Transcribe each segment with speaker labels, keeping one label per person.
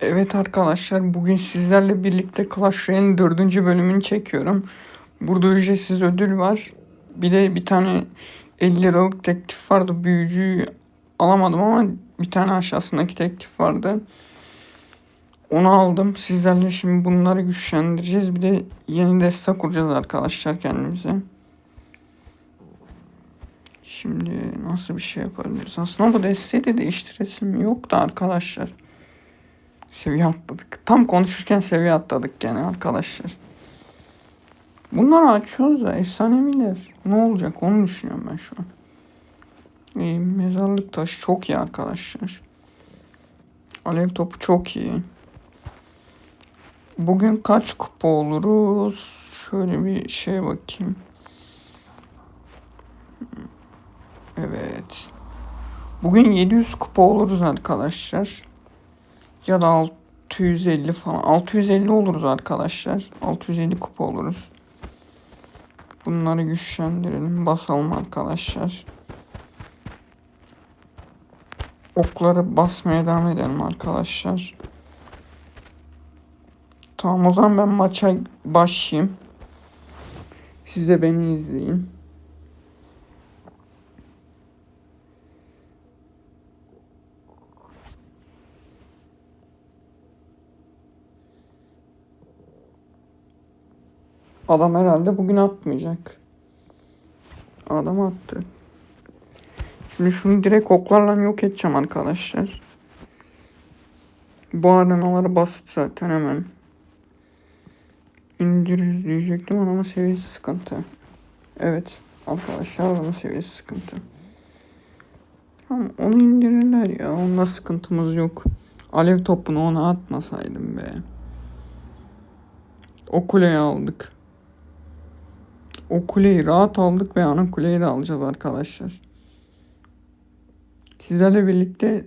Speaker 1: Evet arkadaşlar bugün sizlerle birlikte Clash Royale'in dördüncü bölümünü çekiyorum. Burada ücretsiz ödül var. Bir de bir tane 50 liralık teklif vardı. Büyücüyü alamadım ama bir tane aşağısındaki teklif vardı. Onu aldım. Sizlerle şimdi bunları güçlendireceğiz. Bir de yeni destek kuracağız arkadaşlar kendimize. Şimdi nasıl bir şey yapabiliriz? Aslında bu desteği de değiştiresim yok da arkadaşlar. Seviye atladık. Tam konuşurken seviye atladık gene arkadaşlar. Bunları açıyoruz da efsaneviler. Ne olacak onu düşünüyorum ben şu an. İyi, mezarlık taşı çok iyi arkadaşlar. Alev topu çok iyi. Bugün kaç kupa oluruz? Şöyle bir şeye bakayım. Evet. Bugün 700 kupa oluruz arkadaşlar. Ya da 650 falan. 650 oluruz arkadaşlar. 650 kupa oluruz. Bunları güçlendirelim. Basalım arkadaşlar. Okları basmaya devam edelim arkadaşlar. Tamam o zaman ben maça başlayayım. Siz de beni izleyin. Adam herhalde bugün atmayacak. Adam attı. Şimdi şunu direkt oklarla yok edeceğim arkadaşlar. Bu arenaları basit zaten hemen. İndiririz diyecektim ama seviyesi sıkıntı. Evet arkadaşlar adamın seviyesi sıkıntı. Ama onu indirirler ya. Onda sıkıntımız yok. Alev topunu ona atmasaydım be. O kuleyi aldık. O kuleyi rahat aldık ve ana kuleyi de alacağız arkadaşlar. Sizlerle birlikte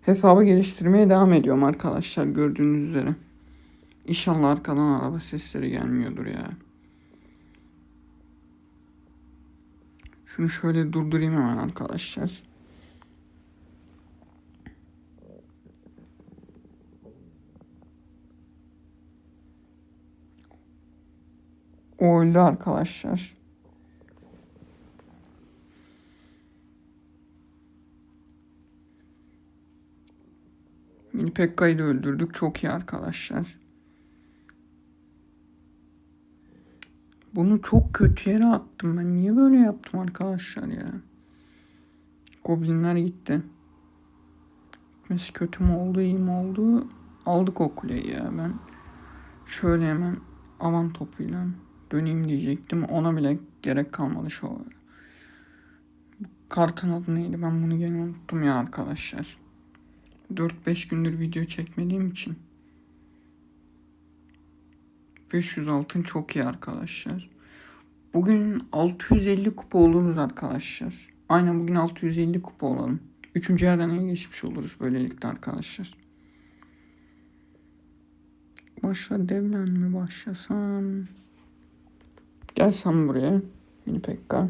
Speaker 1: hesabı geliştirmeye devam ediyorum arkadaşlar gördüğünüz üzere. İnşallah arkadan araba sesleri gelmiyordur ya. Şunu şöyle durdurayım hemen arkadaşlar. O öldü arkadaşlar. Mini Pekka'yı da öldürdük. Çok iyi arkadaşlar. Bunu çok kötü yere attım ben. Niye böyle yaptım arkadaşlar ya? Goblinler gitti. Gitmesi kötü mü oldu iyi mi oldu? Aldık o kuleyi ya ben. Şöyle hemen avan topuyla döneyim diyecektim. Ona bile gerek kalmadı şu kartın adı neydi? Ben bunu gene unuttum ya arkadaşlar. 4-5 gündür video çekmediğim için. 500 altın çok iyi arkadaşlar. Bugün 650 kupa oluruz arkadaşlar. Aynen bugün 650 kupa olalım. Üçüncü arenaya geçmiş oluruz böylelikle arkadaşlar. Başla devlen mi başlasam? Gel sen buraya. Mini Pekka.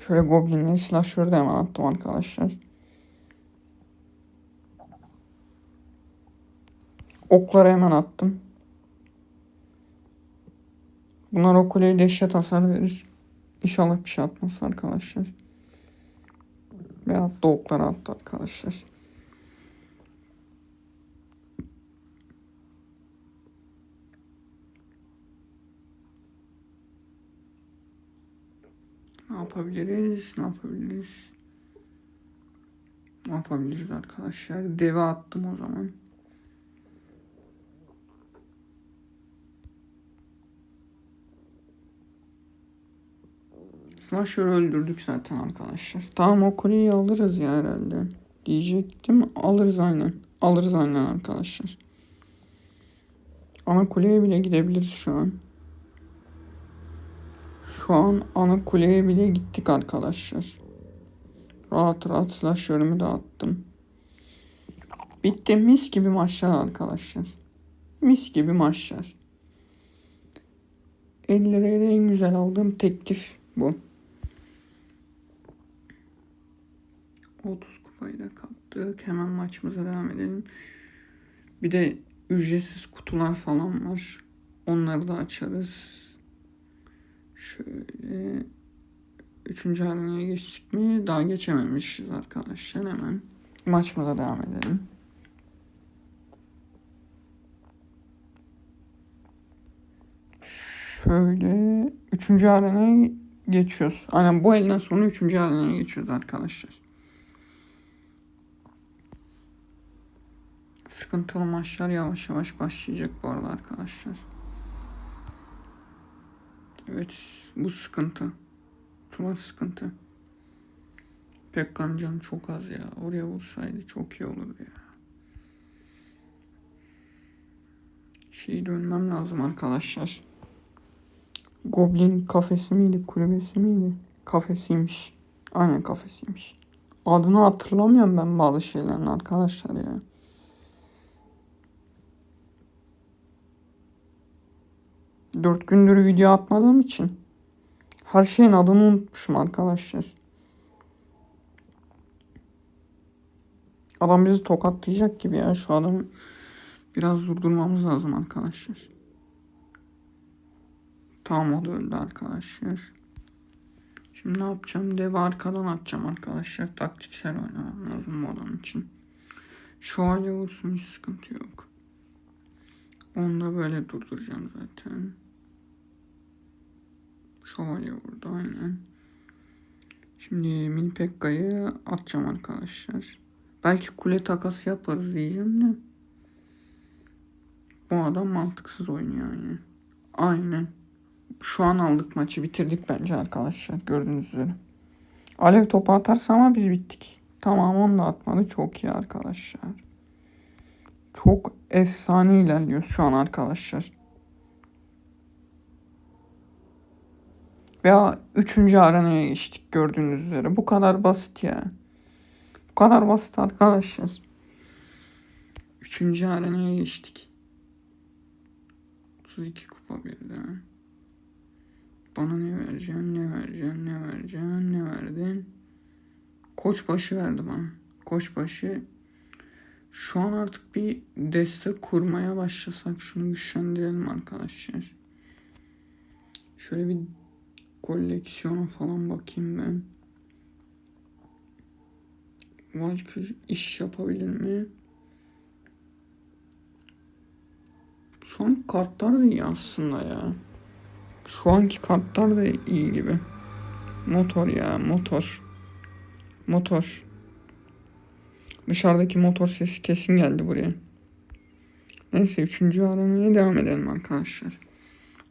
Speaker 1: Şöyle goblinleri slasher'da hemen attım arkadaşlar. Okları hemen attım. Bunlar o kuleye dehşet hasar verir. İnşallah bir şey atmaz arkadaşlar. Veyahut da okları attı arkadaşlar. Ne yapabiliriz? Ne yapabiliriz? Ne yapabiliriz arkadaşlar? Deve attım o zaman. Slasher öldürdük zaten arkadaşlar. Tamam o kuleyi alırız ya herhalde. Diyecektim. Alırız aynen. Alırız aynen arkadaşlar. Ana kuleye bile gidebiliriz şu an. Şu an ana kuleye bile gittik arkadaşlar. Rahat rahat slasher'ımı dağıttım. Bitti mis gibi maçlar arkadaşlar. Mis gibi maçlar. 50 liraya en güzel aldığım teklif bu. 30 kupayı da kaptık. Hemen maçımıza devam edelim. Bir de ücretsiz kutular falan var. Onları da açarız. Şöyle üçüncü arenaya geçtik mi? Daha geçememişiz arkadaşlar. Hemen maçımıza devam edelim. Şöyle üçüncü arenaya geçiyoruz. Aynen bu elden sonra üçüncü arenaya geçiyoruz arkadaşlar. Sıkıntılı maçlar yavaş yavaş başlayacak bu arada arkadaşlar. Evet bu sıkıntı. Şuna sıkıntı. Pekkan canı çok az ya. Oraya vursaydı çok iyi olurdu ya. Şeyi dönmem lazım arkadaşlar. Goblin kafesi miydi, kulübesi miydi? Kafesiymiş. Aynen kafesiymiş. Adını hatırlamıyorum ben bazı şeylerin arkadaşlar ya. Dört gündür video atmadığım için her şeyin adını unutmuşum arkadaşlar. Adam bizi tokatlayacak gibi ya şu adamı biraz durdurmamız lazım arkadaşlar. Tamam o da öldü arkadaşlar. Şimdi ne yapacağım? Dev arkadan atacağım arkadaşlar. Taktiksel oynamam lazım bu adam için. Şövalye vursun hiç sıkıntı yok. Onu da böyle durduracağım zaten. Şövalye vurdu aynen. Şimdi mini pekka'yı atacağım arkadaşlar. Belki kule takası yaparız diyeceğim de. Bu adam mantıksız oynuyor yani. Aynen. Şu an aldık maçı bitirdik bence arkadaşlar gördüğünüz üzere. Alev topu atarsa ama biz bittik. Tamam onu da atmadı çok iyi arkadaşlar. Çok efsane ilerliyor şu an arkadaşlar. Veya üçüncü arenaya geçtik gördüğünüz üzere. Bu kadar basit ya. Bu kadar basit arkadaşlar. Üçüncü arenaya geçtik. 32 kupa birden. Bana ne vereceksin, ne vereceksin, ne vereceksin, ne verdin? Koçbaşı verdi bana. Koçbaşı. Şu an artık bir destek kurmaya başlasak şunu güçlendirelim arkadaşlar. Şöyle bir koleksiyona falan bakayım ben. Valkür iş yapabilir mi? Şu an kartlar da iyi aslında ya. Şu anki kartlar da iyi gibi. Motor ya motor. Motor. Dışarıdaki motor sesi kesin geldi buraya. Neyse üçüncü arenaya devam edelim arkadaşlar.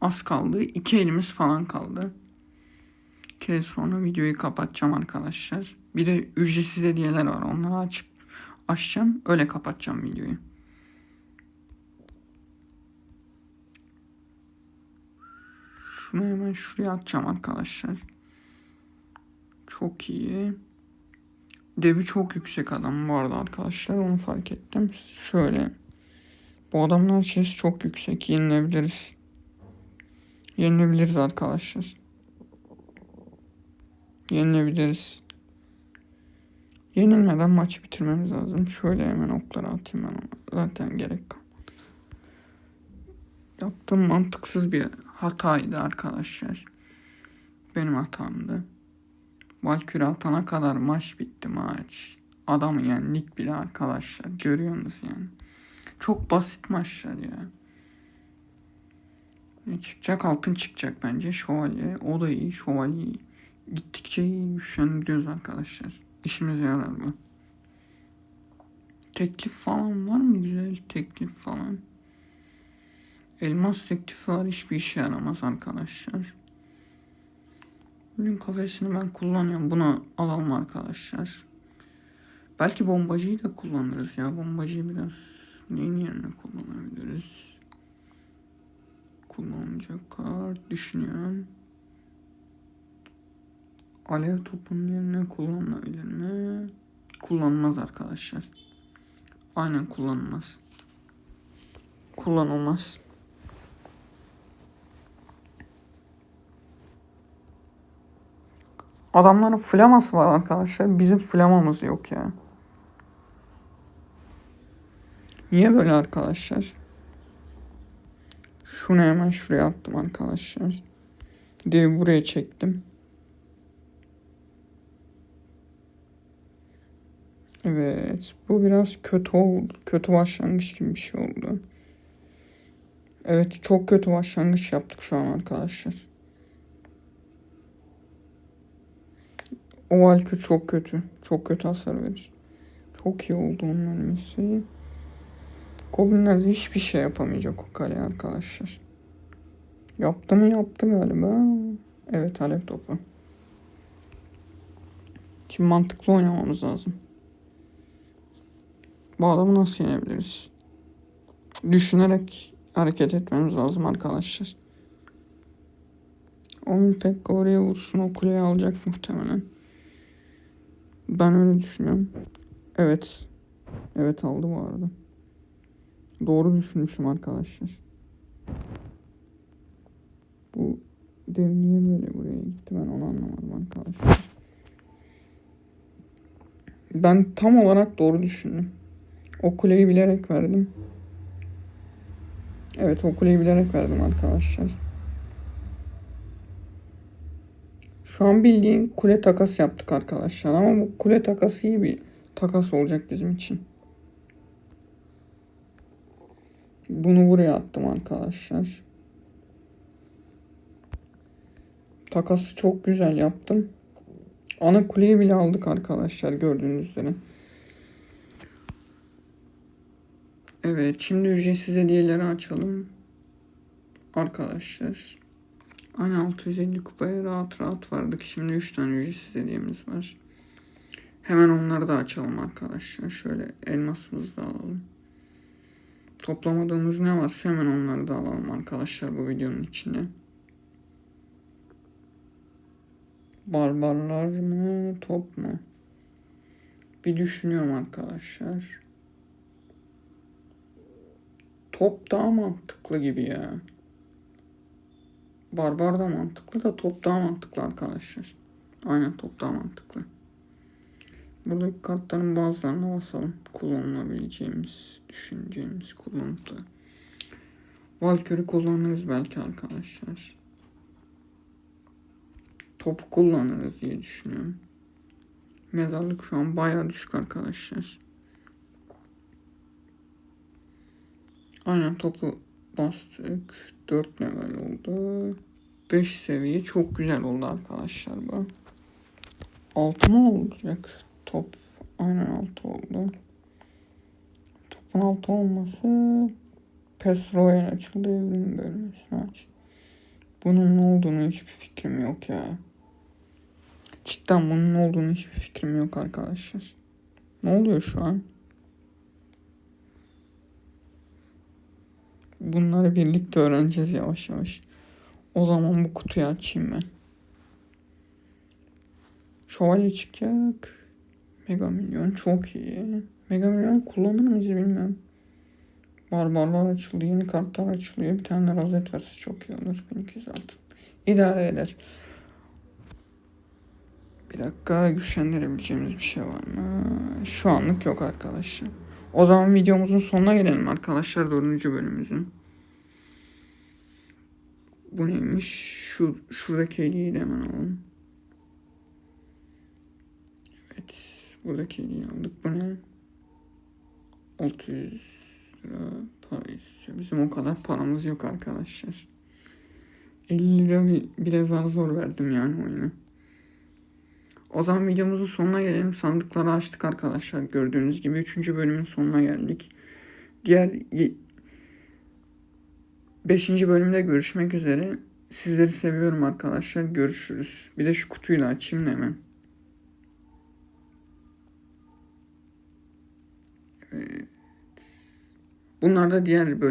Speaker 1: Az kaldı. iki elimiz falan kaldı. Kez sonra videoyu kapatacağım arkadaşlar. Bir de ücretsiz hediyeler var. Onları açıp açacağım. Öyle kapatacağım videoyu. Şunu hemen şuraya atacağım arkadaşlar. Çok iyi. Devi çok yüksek adam bu arada arkadaşlar. Onu fark ettim. Şöyle. Bu adamlar sesi çok yüksek. Yenilebiliriz. Yenilebiliriz arkadaşlar. Yenilebiliriz. Yenilmeden maçı bitirmemiz lazım. Şöyle hemen okları atayım ben ona. Zaten gerek kalmadı. Yaptığım mantıksız bir hataydı arkadaşlar. Benim hatamdı. Valkyrie atana kadar maç bitti maç. Adamı yendik bile arkadaşlar. Görüyorsunuz yani. Çok basit maçlar ya. Ne çıkacak? Altın çıkacak bence. Şövalye. O da iyi. Şövalye iyi. Gittikçe güçlendiriyoruz arkadaşlar. İşimize yarar bu. Teklif falan var mı? Güzel teklif falan. Elmas teklifi var. Hiçbir işe yaramaz arkadaşlar. Bugün kafesini ben kullanıyorum. Bunu alalım arkadaşlar. Belki bombacıyı da kullanırız ya. Bombacıyı biraz neyin yerine kullanabiliriz? Kullanacak kart düşünüyorum. Alev topunun yerine kullanılabilir mi? Kullanılmaz arkadaşlar. Aynen kullanılmaz. Kullanılmaz. Adamların flaması var arkadaşlar. Bizim flamamız yok ya. Niye böyle arkadaşlar? Şunu hemen şuraya attım arkadaşlar. Devi buraya çektim. Evet. Bu biraz kötü oldu. Kötü başlangıç gibi bir şey oldu. Evet çok kötü başlangıç yaptık şu an arkadaşlar. O Valkür çok kötü. Çok kötü hasar verir. Çok iyi oldu onun ölmesi. Goblinler hiçbir şey yapamayacak o kale arkadaşlar. Yaptı mı yaptı galiba. Evet alev topu. Şimdi mantıklı oynamamız lazım. Bu adamı nasıl yenebiliriz? Düşünerek hareket etmemiz lazım arkadaşlar. Onun pek oraya vursun o kuleyi alacak muhtemelen. Ben öyle düşünüyorum. Evet. Evet aldı bu arada. Doğru düşünmüşüm arkadaşlar. Bu dev niye böyle buraya gitti ben onu anlamadım arkadaşlar. Ben tam olarak doğru düşündüm. O kuleyi bilerek verdim. Evet o kuleyi bilerek verdim arkadaşlar. Şu an bildiğin kule takas yaptık arkadaşlar ama bu kule takası iyi bir takas olacak bizim için. Bunu buraya attım arkadaşlar. Takası çok güzel yaptım. Ana kuleyi bile aldık arkadaşlar gördüğünüz üzere. Evet şimdi ücretsiz hediyeleri açalım. Arkadaşlar. Hani 650 kupaya rahat rahat vardık. Şimdi 3 tane ücretsiz hediyemiz var. Hemen onları da açalım arkadaşlar. Şöyle elmasımızı da alalım. Toplamadığımız ne varsa hemen onları da alalım arkadaşlar bu videonun içine. Barbarlar mı top mu? Bir düşünüyorum arkadaşlar. Top daha mantıklı gibi ya. Barbar da mantıklı da top daha mantıklı arkadaşlar. Aynen top daha mantıklı. Buradaki kartların bazılarına basalım. Kullanılabileceğimiz, düşüneceğimiz, kullanıp da. Valkyrie'i kullanırız belki arkadaşlar. Topu kullanırız diye düşünüyorum. Mezarlık şu an bayağı düşük arkadaşlar. Aynen topu bastık. 4 level oldu. 5 seviye çok güzel oldu arkadaşlar bu. 6 mı olacak? Top aynen 6 oldu. Topun 6 olması PES Royal açıldı evrim bölmesini aç. Bunun ne olduğunu hiçbir fikrim yok ya. Cidden bunun ne olduğunu hiçbir fikrim yok arkadaşlar. Ne oluyor şu an? Bunları birlikte öğreneceğiz yavaş yavaş. O zaman bu kutuyu açayım ben. Şövalye çıkacak. Mega Milyon çok iyi. Mega Milyon kullanır mıyız bilmiyorum. Barbarlar açıldı. Yeni kartlar açılıyor. Bir tane rozet verse çok iyi olur. 1206. İdare eder. Bir dakika güçlendirebileceğimiz bir şey var mı? Şu anlık yok arkadaşlar. O zaman videomuzun sonuna gelelim arkadaşlar. Dördüncü bölümümüzün. Bu neymiş? Şu, şuradaki hediyeyi de hemen alalım. Evet. Buradaki hediyeyi aldık. Bu ne? 600 lira para istiyor. Bizim o kadar paramız yok arkadaşlar. 50 lira bile zar zor verdim yani oyunu. O zaman videomuzun sonuna gelelim. Sandıkları açtık arkadaşlar. Gördüğünüz gibi 3. bölümün sonuna geldik. Diğer 5. bölümde görüşmek üzere. Sizleri seviyorum arkadaşlar. Görüşürüz. Bir de şu kutuyla açayım da hemen. Evet. Bunlar da diğer bölüm.